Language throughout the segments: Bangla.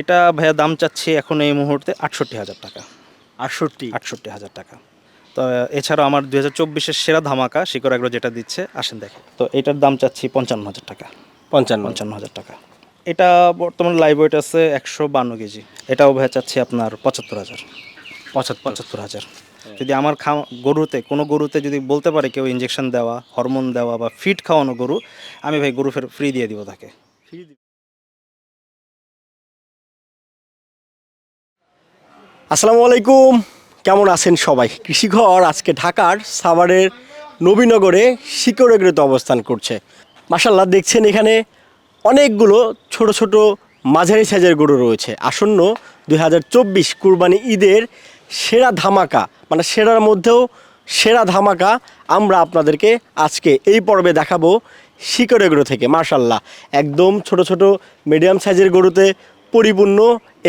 এটা ভাইয়া দাম চাচ্ছে এখন এই মুহূর্তে আটষট্টি হাজার টাকা। আটষট্টি? আটষট্টি হাজার টাকা। তো এছাড়াও আমার দু হাজার চব্বিশের সেরা ধামাকা শিকর এগ্রো যেটা দিচ্ছে আসেন দেখে তো এটার দাম চাচ্ছি পঞ্চান্ন হাজার টাকা। পঞ্চান্ন। পঞ্চান্ন হাজার টাকা। এটা বর্তমান লাইভ ওয়েট আছে একশো বান্ন কেজি। এটাও ভাইয়া চাচ্ছি আপনার পঁচাত্তর হাজার। পঁচাত্তর। পঁচাত্তর হাজার। যদি আমার খা গরুতে কোনো গরুতে যদি বলতে পারে কেউ ইঞ্জেকশন দেওয়া হরমোন দেওয়া বা ফিট খাওয়ানো গরু আমি ভাই গরু ফের ফ্রি দিয়ে দিব তাকে। আসসালামু আলাইকুম। কেমন আছেন সবাই? কৃষিঘর আজকে ঢাকার সাভারের নবীনগরে শিকড়েগ্রতে অবস্থান করছে। মাসাল্লাহ দেখছেন এখানে অনেকগুলো ছোট ছোট মাঝারি সাইজের গরু রয়েছে। আসন্ন দুই হাজার চব্বিশ কুরবানি ঈদের সেরা ধামাকা মানে সেরার মধ্যেও সেরা ধামাকা আমরা আপনাদেরকে আজকে এই পর্বে দেখাবো শিকড়েগ্রো থেকে। মার্শাল্লাহ একদম ছোট ছোট মিডিয়াম সাইজের গরুতে পরিপূর্ণ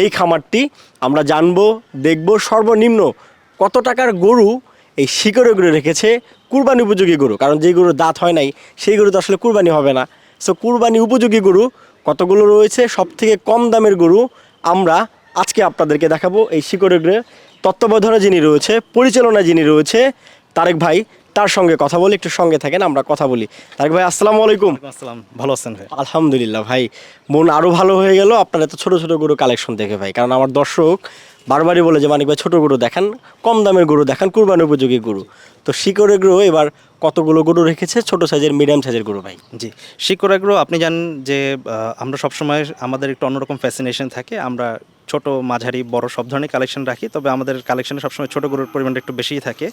এই খামারটি। আমরা জানব, দেখব সর্বনিম্ন কত টাকার গরু এই শিকড়ে গরু রেখেছে কুরবানি উপযোগী গরু। কারণ যেই গরুর দাঁত হয় নাই, সেই গরু তো আসলে কুরবানি হবে না। সো কুরবানি উপযোগী গরু কতগুলো রয়েছে? সব থেকে কম দামের গরু আমরা আজকে আপনাদেরকে দেখাবো এই শিকড়ে তত্ত্বাবধানে যিনি রয়েছে পরিচালনা যিনি রয়েছে, তারেক ভাই তার সঙ্গে কথা বলি একটু সঙ্গে থাকেন আমরা কথা বলি। তারেক ভাই আসসালামু আলাইকুম। আসসালাম ভালো আছেন ভাই? আলহামদুলিল্লাহ ভাই মন আরও ভালো হয়ে গেল। আপনার এত ছোট ছোট গরু কালেকশন দেখে ভাই কারণ আমার দর্শক বারবারই বলে যে মানিক ভাই ছোট গরু দেখান কম দামের গরু দেখান কুরবানি উপযোগী গরু। তো শিকড়ে গরু এবার কতগুলো গরু রেখেছে? ছোট সাইজের মিডিয়াম সাইজের গরু ভাই। জি শিকর এগ্রো আপনি জানেন যে আমরা সবসময় আমাদের একটু অন্যরকম ফ্যাসিনেশন থাকে। আমরা ছোট মাঝারি বড় সব ধরনের কালেকশন রাখি তবে আমাদের কালেকশনে সবসময় ছোট গরুর পরিমাণটা একটু বেশিই থাকে।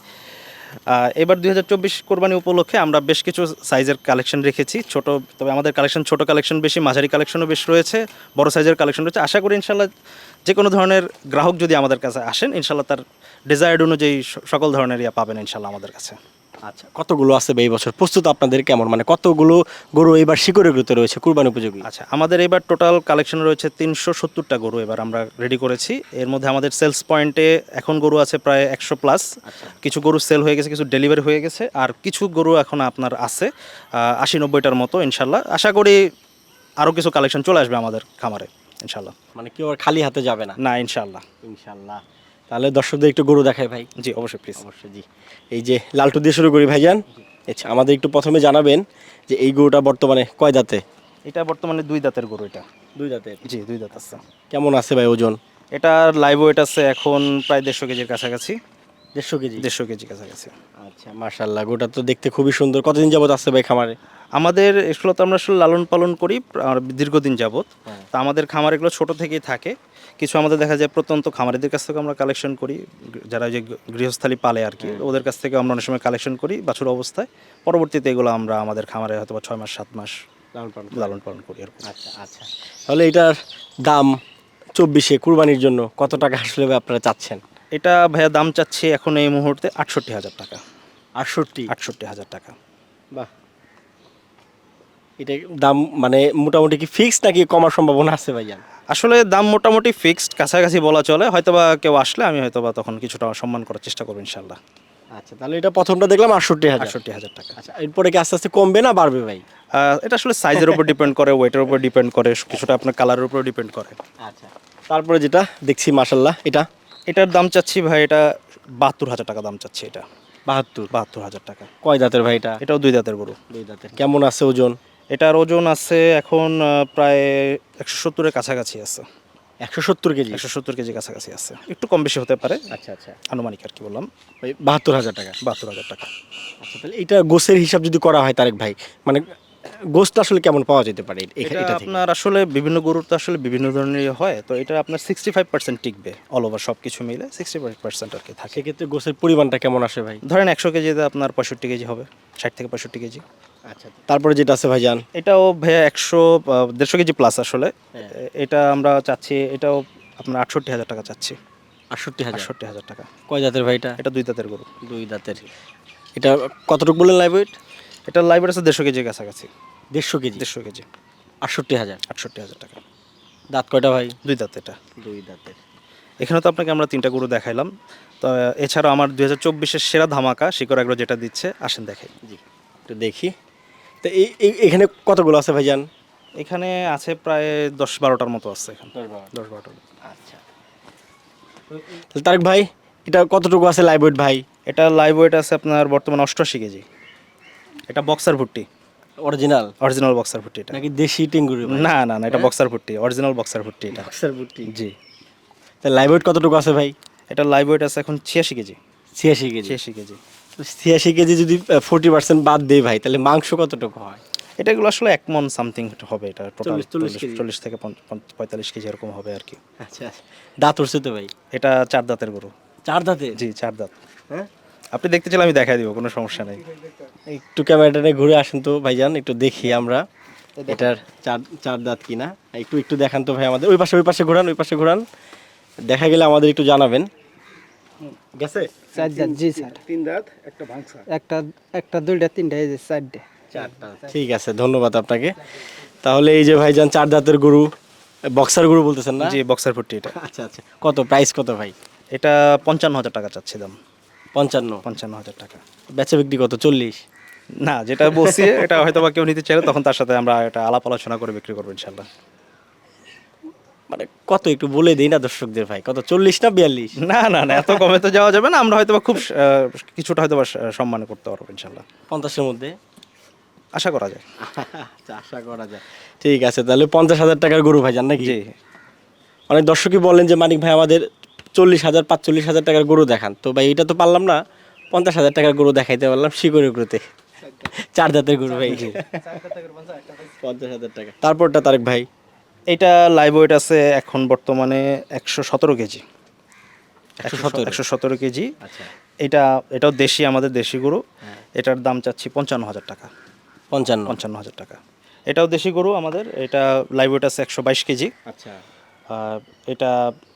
এবার দুই হাজার চব্বিশ কোরবানি উপলক্ষে আমরা বেশ কিছু সাইজের কালেকশন রেখেছি। ছোট, তবে আমাদের কালেকশন, ছোট কালেকশন বেশি, মাঝারি কালেকশনও বেশ রয়েছে, বড় সাইজের কালেকশন রয়েছে। আশা করি ইনশাল্লাহ যে কোনো ধরনের গ্রাহক যদি আমাদের কাছে আসেন ইনশাল্লাহ তার ডিজায়ার্ড অনুযায়ী সকল ধরনের ইয়া পাবেন ইনশাল্লাহ আমাদের কাছে। আচ্ছা কতগুলো আছে এই বছর? প্রস্তুত আপনাদের কেমন? মানে কতগুলো গরু এবার শিকড়ে গরুতে রয়েছে? কুরবানি উপযোগী? আচ্ছা আমাদের এবার টোটাল কালেকশন রয়েছে তিনশো সত্তরটা গরু এবার আমরা রেডি করেছি। এর মধ্যে আমাদের সেলস পয়েন্টে এখন গরু আছে প্রায় একশো প্লাস কিছু গরু সেল হয়ে গেছে কিছু ডেলিভারি হয়ে গেছে আর কিছু গরু এখন আপনার আছে আশি নব্বইটার মতো ইনশাল্লাহ। আশা করি আরও কিছু কালেকশন চলে আসবে আমাদের খামারে ইনশাল্লাহ। মানে কেউ আর খালি হাতে যাবে না? না ইনশাল্লাহ। ইনশাল্লাহ। তাহলে দর্শকদের একটু গরু দেখায় ভাই। জি অবশ্যই প্লিজ অবশ্যই জি। এই যে লালটু দিয়ে শুরু করি ভাইজান। আচ্ছা আমাদের একটু প্রথমে জানাবেন যে এই গরুটা বর্তমানে কয় দাঁতে? এটা বর্তমানে দুই দাঁতের গরু এটা। দুই দাঁতের? জি দুই দাঁত আছে। কেমন আছে ভাই ওজন? এটার লাইভ ওয়েট আছে এখন প্রায় দেড়শো কেজির কাছাকাছি। দেড়শো কেজি? দেড়শো কেজি কাছাকাছি। আচ্ছা মার্শাল্লাহ গোটা তো দেখতে খুবই সুন্দর। কতদিন যাবত আছে ভাই খামারে? আমাদের এগুলো তো আমরা আসলে লালন পালন করি আর দীর্ঘদিন যাবত। হ্যাঁ। তা আমাদের খামার এগুলো ছোট থেকেই থাকে। কিছু আমাদের দেখা যায় প্রত্যন্ত খামারিদের কাছ থেকে আমরা কালেকশন করি। যারা যে গৃহস্থালী পালে আর কি ওদের কাছ থেকে আমরা অনেক সময় কালেকশন করি বাছুর অবস্থায়। পরবর্তীতে এগুলো আমরা আমাদের খামারে হয়তো বা ছয় মাস সাত মাস লালন পালন করি। আর আচ্ছা আচ্ছা। তাহলে এটার দাম চব্বিশে কুরবানির জন্য কত টাকা আসলে আপনারা চাচ্ছেন? এটা ভাইয়া দাম চাচ্ছে এখন এই মুহূর্তে আটষট্টি হাজার টাকা। আটষট্টি? আটষট্টি হাজার টাকা। বাহ। এটা দাম মানে মোটামুটি কি ফিক্সড নাকি কমার সম্ভাবনা আছে ভাইয়া? আসলে দাম মোটামুটি ফিক্সড কাছাকাছি বলা চলে। হয়তোবা কেউ আসলে আমি হয়তোবা তখন কিছুটা সম্মান করার চেষ্টা করব ইনশাল্লাহ আচ্ছা তাহলে এটা প্রথমটা দেখলাম আটষট্টি হাজার। আটষট্টি হাজার টাকা। আচ্ছা এরপরে কি আস্তে আস্তে কমবে না বাড়বে ভাই? এটা আসলে সাইজের উপর ডিপেন্ড করে ওয়েটের উপর ডিপেন্ড করে কিছুটা আপনার কালারের উপর ডিপেন্ড করে। আচ্ছা তারপরে যেটা দেখছি মাসাল্লাহ এটা? এটার দাম চাচ্ছি ভাই এটা বাহাত্তর হাজার টাকা দাম চাচ্ছি এটা। বাহাত্তর? বাহাত্তর হাজার টাকা। কয় দাঁতের ভাই এটা? এটাও দুই দাঁতের গরু। দুই দাঁতের। কেমন আছে ওজন? এটার ওজন আছে এখন প্রায় একশো সত্তরের কাছাকাছি আছে। একশো সত্তর কেজি? একশো সত্তর কেজি কাছাকাছি আছে। একটু কম বেশি হতে পারে। আচ্ছা আচ্ছা। আনুমানিক আর কি বললাম। ওই বাহাত্তর হাজার টাকা। বাহাত্তর হাজার টাকা। আচ্ছা তাহলে এটা গোসের হিসাব যদি করা হয় তারেক ভাই মানে গোসটা আসলে কেমন পাওয়া যেতে পারে এটা আপনার আসলে বিভিন্ন গরুর তো আসলে বিভিন্ন ধরনের হয় তো এটা আপনার সিক্সটি ফাইভ পার্সেন্ট টিকবে অল ওভার সব কিছু মিলে সিক্সটি ফাইভ পার্সেন্ট আর কি থাকে। সেক্ষেত্রে গোসের পরিমাণটা কেমন আসে ভাই? ধরেন একশো কেজিতে আপনার পঁয়ষট্টি কেজি হবে ষাট থেকে পঁয়ষট্টি কেজি। আচ্ছা তারপরে যেটা আছে ভাইজান? এটাও ভাইয়া একশো দেড়শো কেজি প্লাস আসলে। হ্যাঁ। এটা আমরা চাচ্ছি এটাও আপনার আটষট্টি হাজার টাকা চাচ্ছি। আটষট্টি হাজার? আটষট্টি হাজার টাকা। কয় দাঁতের ভাই এটা? এটা দুই দাঁতের গরু। দুই দাঁতের এটা কতটুকু বললেন লাইভ ওয়েট এটা লাইব্রেরি আছে দেড়শো কেজির কাছাকাছি। দেড়শো কেজি? দেড়শো কেজি। আটষট্টি হাজার? আটষট্টি হাজার টাকা। দাঁত কয়টা ভাই? দুই দাঁত এটা। দুই দাঁতের। এখানে তো আপনাকে আমরা তিনটা গরু দেখাইলাম। তো এছাড়াও আমার দুই হাজার চব্বিশের সেরা ধামাকা শিকর এগ্রো যেটা দিচ্ছে আসেন দেখে জি একটু দেখি। তো এই এখানে কতগুলো আছে ভাইজান? এখানে আছে প্রায় দশ বারোটার মতো আছে এখানে। দশ বারোটার আচ্ছা। তারেক ভাই এটা কতটুকু আছে লাইভ ওয়েট ভাই? এটা লাইভ ওয়েট আছে আপনার বর্তমানে অষ্টআশি কেজি। এটা boxer Bhutti. Original? Original boxer Bhutti এটা। নাকি দেশি টেঙ্গুরি না না না এটা boxer Bhutti original boxer Bhutti এটা। বক্সার বুটি জি। তাহলে লাইভ ওয়েট কতটুকু আছে ভাই? এটা লাইভ ওয়েট আছে এখন ছিয়াশি কেজি। ছিয়াশি কেজি? ছিয়াশি কেজি। ছিয়াশি কেজি যদি ফোর্টি পার্সেন্ট বাদ দেয় ভাই তাহলে মাংস কতটুকু হয়? এটা এগুলো আসলে এক মন সামথিং হবে এটা টোটাল চল্লিশ- থেকে পঁয়তাল্লিশ কেজি এরকম হবে আর কি। আচ্ছা। দাঁত উঠছে তো ভাই? এটা চার দাঁতের গরু। চার দাঁতে? জি চার দাঁত। হ্যাঁ? আপনি দেখতে চাইলে আমি দেখাই দিব কোনো সমস্যা নেই। একটু ক্যামেরাটা ঘুরে আসেন তো ভাইজান একটু দেখি আমরা এটার চার চার দাঁত কিনা। একটু একটু দেখান তো ভাই আমাদের। ওই পাশে ওই পাশে ঘোরান ওই পাশে ঘোরান। দেখা গেলে আমাদের একটু জানাবেন। গেছে? চার দাঁত জি স্যার। তিন দাঁত একটা ভাঙসা একটা একটা দুইটা তিনটা এই যে চারটে। চারটা ঠিক আছে ধন্যবাদ আপনাকে। তাহলে এই যে ভাইজান চার দাঁতের গরু বক্সার গরু বলতেছেন না? জি বক্সার ফুটটি এটা। আচ্ছা আচ্ছা। কত প্রাইস কত ভাই? এটা পঞ্চান্ন হাজার টাকা চাচ্ছি দাম পঞ্চান্ন। পঞ্চান্ন হাজার টাকা। বেচা বিক্রি কত? চল্লিশ। না যেটা বলছি এটা হয়তো বা কেউ নিতে চাইলে তখন তার সাথে আমরা এটা আলাপ আলোচনা করে বিক্রি করব ইনশাল্লাহ মানে কত একটু বলে দিই না দর্শকদের ভাই? কত চল্লিশ না বিয়াল্লিশ? না না না এত কমে তো যাওয়া যাবে না আমরা হয়তো খুব কিছুটা হয়তো বা সম্মান করতে পারব ইনশাল্লাহ পঞ্চাশের মধ্যে? আশা করা যায়। আচ্ছা, আশা করা যায়। ঠিক আছে তাহলে পঞ্চাশ হাজার টাকার গরু ভাই জান নাকি? অনেক দর্শকই বলেন যে মানিক ভাই আমাদের চল্লিশ হাজার পাঁচচল্লিশ হাজার টাকার গরু দেখান। তো ভাই এটা তো পারলাম না পঞ্চাশ হাজার টাকার গরু দেখাইতে পারলাম শিকড়ি গরুতে চার দাঁতের গরু ভাই। পঞ্চাশ হাজার টাকা। তারপরটা তারেক ভাই। এটা লাইভ ওয়েট আছে এখন বর্তমানে একশো সতেরো কেজি। একশো সতেরো? একশো সতেরো কেজি। আচ্ছা। এটা এটাও দেশি আমাদের দেশি গরু। এটার দাম চাচ্ছি পঞ্চান্ন হাজার টাকা। পঞ্চান্ন। পঞ্চান্ন হাজার টাকা। এটাও দেশি গরু আমাদের। এটা লাইভ ওয়েট আছে একশো বাইশ কেজি। আচ্ছা। এটা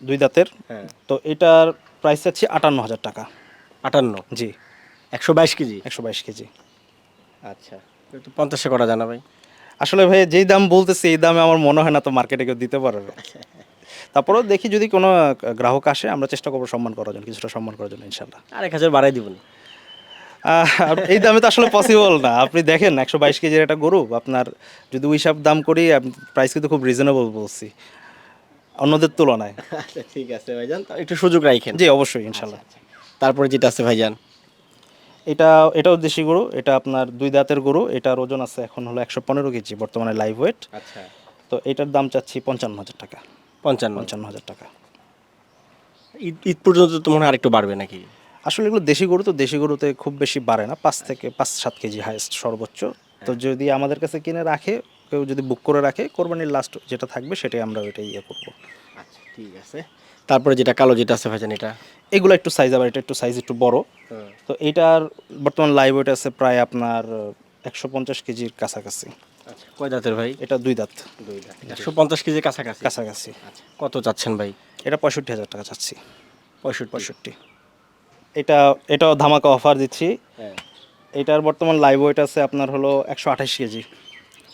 দুই দাঁতের। হ্যাঁ। তো এটার প্রাইস চাচ্ছি আটান্ন হাজার টাকা। আটান্ন? জি। একশো বাইশ কেজি? একশো বাইশ কেজি। আচ্ছা। তো পঞ্চাশে করা জানা ভাই। আসলে ভাই যেই দাম বলতেছি এই দামে আমার মনে হয় না তো মার্কেটে কেউ দিতে পারবে তারপরেও দেখি যদি কোনো গ্রাহক আসে আমরা চেষ্টা করব সম্মান করার জন্য কিছুটা সম্মান করার জন্য ইনশাল্লাহ আর এক হাজার বাড়াই দিবনি। এই দামে তো আসলে পসিবল না। আপনি দেখেন একশো বাইশ কেজির একটা গরু আপনার যদি ওই সব দাম করি প্রাইস কিন্তু খুব রিজনেবল বলছি। অন্যদের তুলনায়। আচ্ছা ঠিক আছে ভাইজান একটু সুযোগ রাখেন জি অবশ্যই ইনশাল্লাহ। তারপরে যেটা আছে ভাইজান? এটা এটাও দেশি গরু এটা আপনার দুই দাঁতের গরু এটার ওজন আছে এখন হলো একশো পনেরো কেজি বর্তমানে লাইভ ওয়েট আচ্ছা। তো এটার দাম চাচ্ছি পঞ্চান্ন হাজার টাকা। পঞ্চান্ন। পঞ্চান্ন হাজার টাকা। ঈদ ঈদ পর্যন্ত তো মনে হয় আরেকটু বাড়বে নাকি? আসলে এগুলো দেশি গরু তো দেশি গরুতে খুব বেশি বাড়ে না পাঁচ থেকে পাঁচ সাত কেজি হাইস্ট সর্বোচ্চ। তো যদি আমাদের কাছে কিনে রাখে কেউ যদি বুক করে রাখে কোরবানির লাস্ট যেটা থাকবে সেটাই আমরা ওইটাই ইয়ে করব। আচ্ছা ঠিক আছে। তারপরে যেটা কালো যেটা আছে ভাইজান এটা এগুলো একটু সাইজ আবার এটা একটু সাইজ একটু বড়। তো এইটার বর্তমান লাইভ ওয়েট আছে প্রায় আপনার একশো পঞ্চাশ কেজির কাছাকাছি। আচ্ছা কয় দাঁতের ভাই? এটা দুই দাঁত। দুই দাঁত একশো পঞ্চাশ কেজি কাছাকাছি। কাছাকাছি। আচ্ছা। কত চাচ্ছেন ভাই? এটা পঁয়ষট্টি হাজার টাকা চাচ্ছি। পঁয়ষট্টি। পঁয়ষট্টি। এটা এটাও ধামাকা অফার দিচ্ছি। হ্যাঁ। এটার বর্তমান লাইভ ওয়েট আছে আপনার হলো একশো আঠাশ কেজি।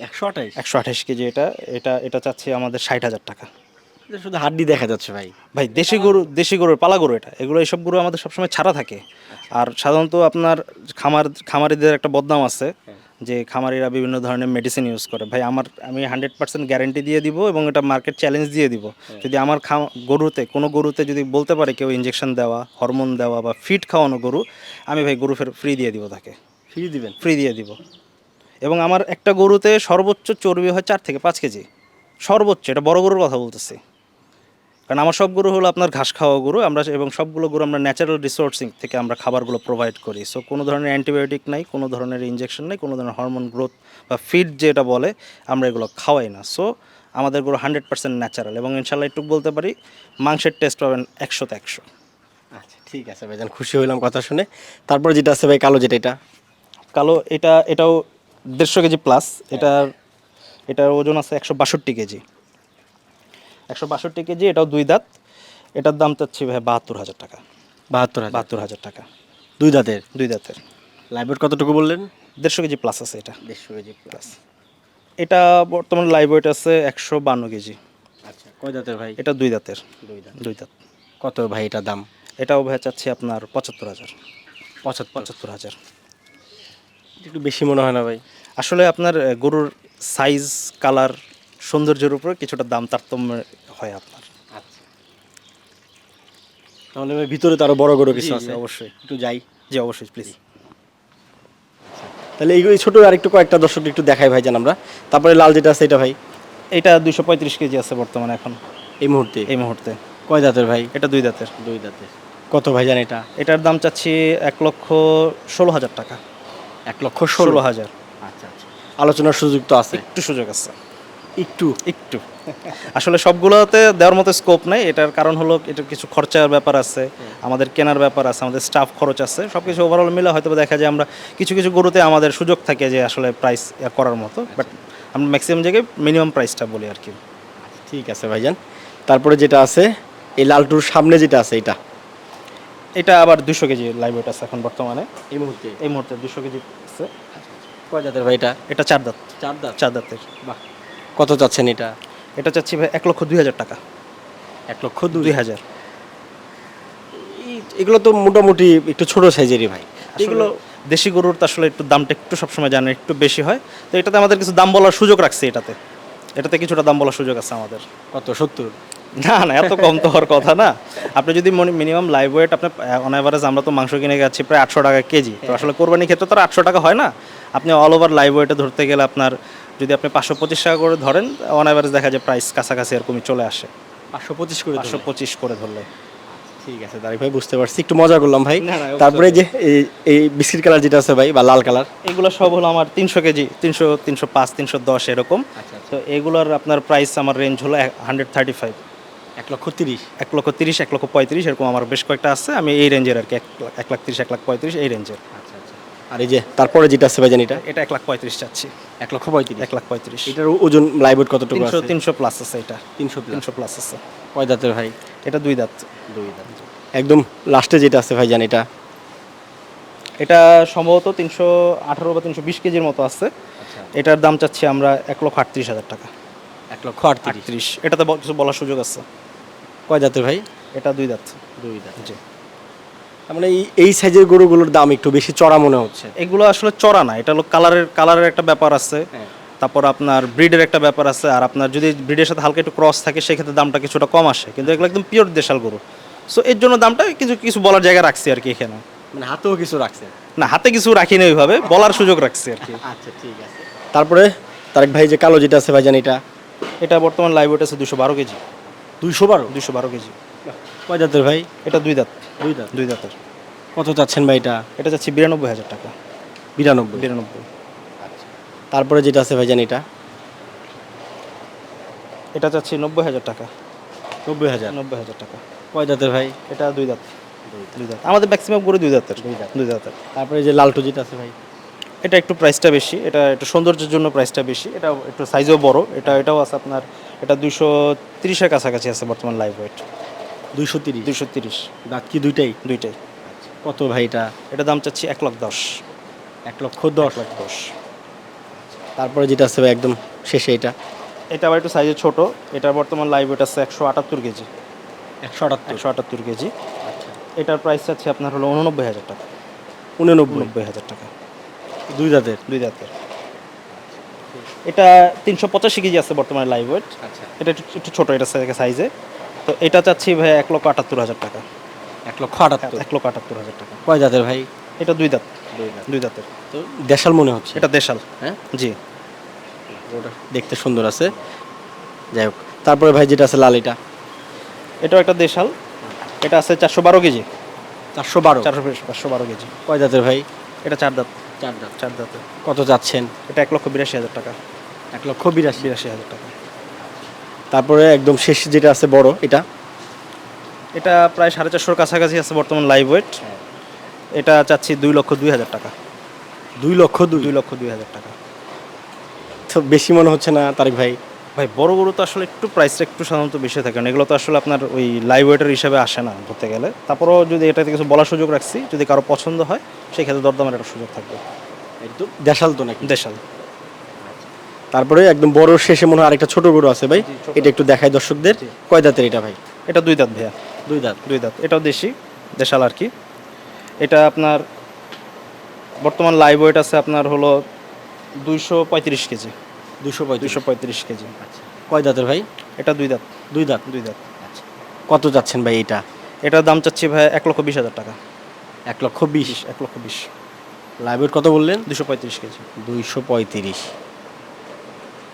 একশো আঠাইশ একশো আঠাশ কেজি এটা এটা এটা চাচ্ছি আমাদের ষাট হাজার টাকা। শুধু হাড্ডি দেখা যাচ্ছে ভাই। ভাই দেশি গরু দেশি গরুর পালা গরু এটা। এগুলো এইসব গরু আমাদের সবসময় ছাড়া থাকে। আর সাধারণত আপনার খামার খামারিদের একটা বদনাম আছে যে খামারিরা বিভিন্ন ধরনের মেডিসিন ইউজ করে। ভাই আমার আমি হান্ড্রেড পার্সেন্ট গ্যারেন্টি দিয়ে দিব এবং এটা মার্কেট চ্যালেঞ্জ দিয়ে দিব। যদি আমার খা গরুতে কোনো গরুতে যদি বলতে পারে কেউ ইঞ্জেকশন দেওয়া হরমোন দেওয়া বা ফিট খাওয়ানো গরু আমি ভাই গরু ফের ফ্রি দিয়ে দিব তাকে। ফ্রি দিবেন? ফ্রি দিয়ে দিব। এবং আমার একটা গরুতে সর্বোচ্চ চর্বি হয় চার থেকে পাঁচ কেজি। সর্বোচ্চ এটা বড় গরুর কথা বলতেছি। কারণ আমার সব গরু হলো আপনার ঘাস খাওয়া গরু আমরা এবং সবগুলো গরু আমরা ন্যাচারাল রিসোর্সিং থেকে আমরা খাবারগুলো প্রোভাইড করি। সো কোনো ধরনের অ্যান্টিবায়োটিক নাই কোনো ধরনের ইঞ্জেকশন নেই কোনো ধরনের হরমোন গ্রোথ বা ফিড যেটা বলে আমরা এগুলো খাওয়াই না। সো আমাদের গরু হান্ড্রেড পার্সেন্ট ন্যাচারাল এবং ইনশাল্লাহ একটু বলতে পারি মাংসের টেস্ট পাবেন একশোতে একশো। আচ্ছা ঠিক আছে ভাইজান খুশি হইলাম কথা শুনে। তারপরে যেটা আছে ভাই কালো যেটা এটা? কালো এটা এটাও দেড়শো কেজি প্লাস এটার এটার ওজন আছে একশো বাষট্টি কেজি। একশো বাষট্টি কেজি এটাও দুই দাঁত। এটার দাম চাচ্ছি ভাই বাহাত্তর হাজার টাকা। বাহাত্তর বাহাত্তর হাজার টাকা। দুই দাঁতের? দুই দাঁতের। লাইভের কতটুকু বললেন? দেড়শো কেজি প্লাস আছে এটা। দেড়শো কেজি প্লাস এটা বর্তমান লাইভ ওয়েট আছে একশো বান্ন কেজি। আচ্ছা কয় দাঁতের ভাই? এটা দুই দাঁতের। দুই দাঁত। দুই দাঁত। কত ভাই এটা দাম? এটাও ভাই চাচ্ছি আপনার পঁচাত্তর হাজার। পঁচাত্তর। পঁচাত্তর হাজার। একটু বেশি মনে হয় না ভাই। আসলে আপনার গরুর সাইজ কালার সৌন্দর্যের উপর কিছুটা দাম তারতম্য হয় আপনার। আচ্ছা। তাহলে ভিতরে তো আরও বড় গরু কিছু আছে? অবশ্যই। একটু যাই। জি অবশ্যই প্লিজ তাহলে এই ছোট আরেকটু কয়েকটা দর্শক একটু দেখাই ভাই জান আমরা। তারপরে লাল যেটা আছে এটা ভাই? এটা দুশো পঁয়ত্রিশ কেজি আছে বর্তমানে এখন। এই মুহূর্তে? এই মুহূর্তে। কয় দাঁতের ভাই? এটা দুই দাঁতের। দুই দাঁতের। কত ভাই জান এটা? এটার দাম চাচ্ছি এক লক্ষ ষোলো হাজার টাকা। এক লক্ষ ষোলো হাজার। আলোচনার সুযোগ তো আছে। একটু সুযোগ আছে। একটু। একটু। আসলে সবগুলোতে দেওয়ার মতো স্কোপ নেই। এটার কারণ হলো এটার কিছু খরচার ব্যাপার আছে আমাদের কেনার ব্যাপার আছে আমাদের স্টাফ খরচ আছে। সব কিছু ওভারঅল মিলে হয়তো দেখা যায় আমরা কিছু কিছু গরুতে আমাদের সুযোগ থাকে যে আসলে প্রাইস করার মতো। বাট আমরা ম্যাক্সিমাম জায়গায় মিনিমাম প্রাইসটা বলি আর কি। ঠিক আছে ভাইজান। তারপরে যেটা আছে এই লালটুর সামনে যেটা আছে এটা? এটা আবার দুশো কেজি লাইভ ওয়েট আছে এখন বর্তমানে। এই মুহূর্তে? এই মুহূর্তে দুশো কেজি আছে। কয় দাঁতের ভাই এটা? এটা চার দাঁত। চার দাঁত? চার দাঁতের। বাহ। কত চাচ্ছেন এটা? এটা চাচ্ছি ভাই এক লক্ষ দুই হাজার টাকা। এক লক্ষ দুই হাজার। এগুলো তো মোটামুটি একটু ছোট সাইজেরই ভাই। এগুলো দেশি গরুর তো আসলে একটু দামটা একটু সবসময় জানেন একটু বেশি হয়। তো এটাতে আমাদের কিছু দাম বলার সুযোগ রাখছি এটাতে। এটাতে কিছুটা দাম বলার সুযোগ আছে আমাদের। কত? সত্তর? না না এত কম তো হওয়ার কথা না। আপনি যদি মিনিমাম লাইভ ওয়েট আপনি অন অ্যাভারেজ আমরা তো মাংস কিনে যাচ্ছি প্রায় আটশো টাকা কেজি। তো আসলে কোরবানির ক্ষেত্রে তো আটশো টাকা হয় না। আপনি অল ওভার লাইভ ওয়েটে ধরতে গেলে আপনার যদি আপনি পাঁচশো পঁচিশ টাকা করে ধরেন অন অ্যাভারেজ দেখা যায় প্রাইস কাছাকাছি এরকমই চলে আসে। পাঁচশো পঁচিশ করে পাঁচশো পঁচিশ করে ধরলে। ঠিক আছে তারিক ভাই বুঝতে পারছি। একটু মজা করলাম ভাই। তারপরে যে এই এই বিস্কিট কালার যেটা আছে ভাই বা লাল কালার এগুলো সব হলো আমার তিনশো কেজি তিনশো তিনশো পাঁচ তিনশো দশ এরকম। আচ্ছা তো এগুলোর আপনার প্রাইস আমার রেঞ্জ হলো হান্ড্রেড থার্টি ফাইভ এক লক্ষ তিরিশ। এক লক্ষ তিরিশ এক লক্ষ পঁয়ত্রিশ এরকম আমার বেশ কয়েকটা আছে। আমি এই রেঞ্জের আর কি এক লাখ- তিরিশ এক লাখ পঁয়ত্রিশ এই রেঞ্জের আচ্ছা আচ্ছা। আর এই যে তারপরে যেটা আছে ভাই এটা? এটা এক লাখ পঁয়ত্রিশ চাচ্ছি। এক লক্ষ পঁয়ত্রিশ? এক লাখ পঁয়ত্রিশ। এটার ওজন লাইভউড কতটুকু তিনশো তিনশো প্লাস আছে এটা। তিনশো তিনশো প্লাস আছে। কয় দাঁতের ভাই? এটা দুই দাঁত। দুই দাঁত। একদম লাস্টে যেটা আছে ভাই এটা? এটা সম্ভবত তিনশো আঠারো বা তিনশো বিশ কেজির মতো আছে। আচ্ছা। এটার দাম চাচ্ছি আমরা এক লক্ষ আটত্রিশ হাজার টাকা। এক লক্ষ আটত্রিশ। এটাতে কিছু বলার সুযোগ আছে। কয় দাঁতের ভাই? এটা দুই দাঁত। দুই দাঁত। জি। মানে এই সাইজের গরুগুলোর দাম একটু বেশি চড়া মনে হচ্ছে। এগুলো আসলে চড়া না এটা হলো কালারের কালারের একটা ব্যাপার আছে। হ্যাঁ। তারপর আপনার ব্রিডের একটা ব্যাপার আছে আর আপনার যদি ব্রিডের সাথে হালকা একটু ক্রস থাকে সেক্ষেত্রে দামটা কিছুটা কম আসে। কিন্তু এগুলো একদম পিওর দেশাল গরু। সো এর জন্য দামটা কিছু কিছু বলার জায়গা রাখছি আর কি এখানে। মানে হাতেও কিছু রাখছে? না হাতে কিছু রাখিনি ওইভাবে বলার সুযোগ রাখছি আর কি। আচ্ছা ঠিক আছে। তারপরে তারেক ভাই যে কালো যেটা আছে ভাই জানি এটা? এটা বর্তমান লাইভ ওয়েট আছে দুশো বারো কেজি। দুইশো বারো? দুশো বারো কেজি। কয় দাঁতের ভাই? এটা দুই দাঁত। দুই দাঁত দুই দাঁতের কত চাচ্ছেন ভাই এটা? এটা যাচ্ছে বিরানব্বই হাজার টাকা। বিরানব্বই? বিরানব্বই। তারপরে যেটা আছে ভাই জানি এটা? এটা চাচ্ছি নব্বই হাজার টাকা। নব্বই হাজার? নব্বই হাজার টাকা। কয় দাঁতের ভাই? এটা দুই দাঁত। দুই দাঁত। আমাদের ম্যাক্সিমাম গরু দুই দাঁতের। দুই দাঁত। দুই দাঁতের। তারপরে যে লালটু যেটা আছে ভাই? এটা একটু প্রাইসটা বেশি। এটা একটু সৌন্দর্যের জন্য প্রাইসটা বেশি। এটা একটু সাইজও বড়। এটা এটাও আছে আপনার এটা দুশো তিরিশের কাছাকাছি আছে বর্তমান লাইভ ওয়েট দুইশো তিরিশ। দুশো তিরিশ। দাঁত কি দুইটাই? দুইটাই। কত ভাই এটা? এটা দাম চাচ্ছি এক লাখ দশ। এক লক্ষ দশ। লাখ দশ। তারপরে যেটা আছে ভাই একদম শেষে এটা। এটা আবার একটু সাইজে ছোট। এটা বর্তমান লাইভ ওয়েট আছে একশো আটাত্তর কেজি। একশো আটাত্তর? একশো আটাত্তর কেজি। আচ্ছা। এটার প্রাইস চাচ্ছি আপনার হলো উননব্বই হাজার টাকা। উননব্বই। নব্বই হাজার টাকা। দুই দাঁতের? দুই দাঁতের। এটা তিনশো পঁচাশি কেজি আছে বর্তমানে লাইভ ওয়েট আচ্ছা। এটা একটু ছোটো এটা সাইজে তো এটা চাচ্ছি ভাই এক লক্ষ আটাত্তর হাজার টাকা। এক লক্ষ আটাত্তর? এক লক্ষ আটাত্তর হাজার টাকা। কয় দাঁতের ভাই? এটা দুই দাঁত। দুই দাঁতের। তো দেশাল মনে হচ্ছে? এটা দেশাল। হ্যাঁ? জি। ওটা দেখতে সুন্দর আছে। যাই হোক তারপরে ভাই যেটা আছে লাল এটা? এটাও একটা দেশাল। এটা আছে চারশো বারো কেজি। চারশো বারো? চারশো পাঁচশো বারো কেজি। কয় দাঁতের ভাই? এটা চার দাঁত। চার দাঁত। চার দাঁতের। কত যাচ্ছেন এটা এক লক্ষ বিরাশি হাজার টাকা। এক লক্ষ বিরাশি। বিরাশি হাজার টাকা। তারপরে একদম শেষ যেটা আছে বড় এটা। এটা প্রায় সাড়ে চারশোর কাছাকাছি আছে বর্তমান লাইভ ওয়েট এটা চাচ্ছি দুই লক্ষ দুই হাজার টাকা। দুই লক্ষ দুই। দুই লক্ষ দুই হাজার টাকা। তো বেশি মনে হচ্ছে না তারেক ভাই? ভাই বড় গরু তো আসলে একটু প্রাইসটা একটু সাধারণত বেশি থাকে। কারণ এগুলো তো আসলে আপনার ওই লাইভ ওয়েটের হিসাবে আসে না ধরতে গেলে। তারপরেও যদি এটাতে কিছু বলার সুযোগ রাখছি যদি কারও পছন্দ হয় সেই ক্ষেত্রে দরদামের একটা সুযোগ থাকবে। একদম দেশাল তো নাকি? দেশাল। তারপরে একদম বড় শেষে মনে হয় আরেকটা ছোট গরু আছে ভাই। এটা একটু দেখাই দর্শকদের। কয় দাঁতের এটা ভাই? এটা দুই দাঁত ভাইয়া। দুই দাঁত। দুই দাঁত। এটাও দেশি দেশাল আর কি। এটা আপনার বর্তমান লাইভ ওয়েট আছে আপনার হলো দুইশো পঁয়ত্রিশ কেজি। দুশো দুইশো পঁয়ত্রিশ কেজি। আচ্ছা। কয় দাঁতের ভাই? এটা দুই দাঁত। দুই দাঁত। দুই দাঁত। কত যাচ্ছেন ভাই এটা? এটার দাম চাচ্ছি ভাই এক লক্ষ বিশ হাজার টাকা। এক লক্ষ বিশ। বিশ এক লক্ষ বিশ। লাইভ ওয়েট কত বললেন? দুশো পঁয়ত্রিশ কেজি। দুইশো পঁয়ত্রিশ।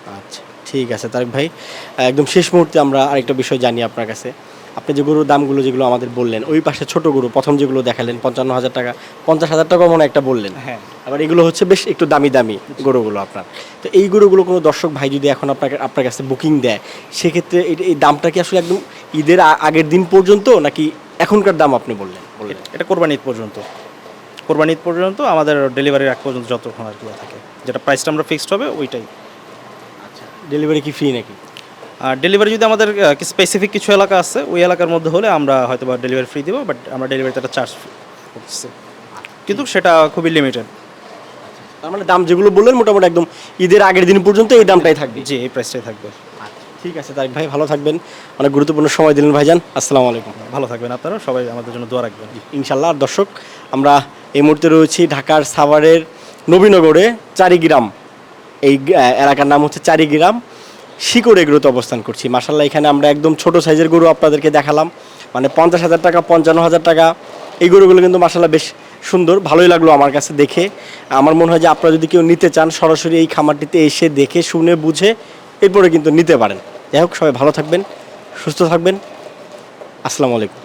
আচ্ছা ঠিক আছে তারেক ভাই। একদম শেষ মুহূর্তে আমরা আরেকটা বিষয় জানি আপনার কাছে। আপনি যে গরুর দামগুলো যেগুলো আমাদের বললেন ওই পাশে ছোট গরু প্রথম যেগুলো দেখালেন পঞ্চান্ন হাজার টাকা পঞ্চাশ হাজার টাকা মনে একটা বললেন। হ্যাঁ। আবার এগুলো হচ্ছে বেশ একটু দামি দামি গরুগুলো আপনার। তো এই গরুগুলো কোনো দর্শক ভাই যদি এখন আপনাকে আপনার কাছে বুকিং দেয় সেক্ষেত্রে এই- এই দামটা কি আসলে একদম ঈদের আগের দিন পর্যন্ত নাকি এখনকার দাম আপনি বললেন? বললেন। এটা কোরবানি ঈদ পর্যন্ত। কোরবানি ঈদ পর্যন্ত আমাদের ডেলিভারির আগ পর্যন্ত যতক্ষণ আর কি থাকে। যেটা প্রাইসটা আমরা ফিক্সড হবে ওইটাই। ডেলিভারি কি ফ্রি নাকি? আর ডেলিভারি যদি আমাদের স্পেসিফিক কিছু এলাকা আছে ওই এলাকার মধ্যে হলে আমরা হয়তো বা ডেলিভারি ফ্রি দেবো বাট আমরা ডেলিভারিতে একটা চার্জ করতেছি। কিন্তু সেটা খুবই লিমিটেড তার মানে দাম যেগুলো বললেন মোটামুটি একদম ঈদের আগের দিন পর্যন্ত এই দামটাই থাকবে। জি এই প্রাইসটাই থাকবে। ঠিক আছে তারিক ভাই ভালো থাকবেন। অনেক গুরুত্বপূর্ণ সময় দিলেন ভাইজান। আসসালামু আলাইকুম। ভালো থাকবেন আপনারা সবাই আমাদের জন্য দোয়া রাখবেন। ইনশাল্লাহ আর দর্শক আমরা এই মুহূর্তে রয়েছি ঢাকার সাভারের নবীনগরে চারিগ্রাম। এই এলাকার নাম হচ্ছে চারিগ্রাম। শিকড় এগুলোতে অবস্থান করছি। মাসাল্লাহ এখানে আমরা একদম ছোট সাইজের গরু আপনাদেরকে দেখালাম। মানে পঞ্চাশ হাজার টাকা, পঞ্চান্ন হাজার টাকা। এই গরুগুলো কিন্তু মাসাল্লাহ বেশ সুন্দর, ভালোই লাগল আমার কাছে দেখে। আমার মনে হয় যে আপনারা যদি কেউ নিতে চান, সরাসরি এই খামারটিতে এসে দেখে, শুনে, বুঝে, এরপরে কিন্তু নিতে পারেন। যাই হোক, সবাই ভালো থাকবেন, সুস্থ থাকবেন। আসসালামু আলাইকুম।